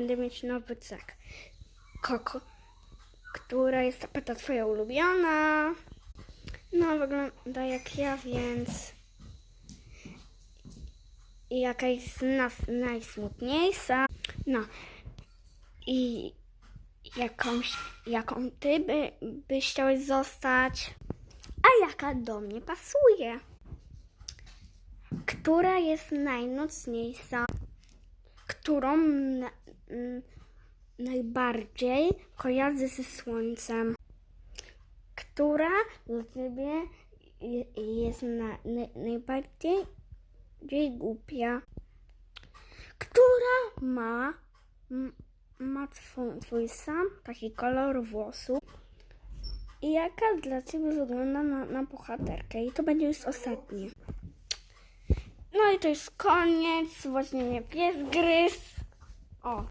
będę mieć nowy cek. Koko. Która jest tapeta twoja ulubiona? No, wygląda jak ja, więc... Jaka jest z nas najsmutniejsza? No. I jakąś, jaką ty by, byś chciałeś zostać? A jaka do mnie pasuje? Która jest najnocniejsza? Którą najbardziej kojarzy ze słońcem? Która dla ciebie je- jest na, na, najbardziej bardziej głupia? Która ma, ma twój, twój sam taki kolor włosów? I jaka dla ciebie wygląda na, na bohaterkę? I to będzie już ostatnie. No i to jest koniec. Właśnie mnie pies gryzł. O.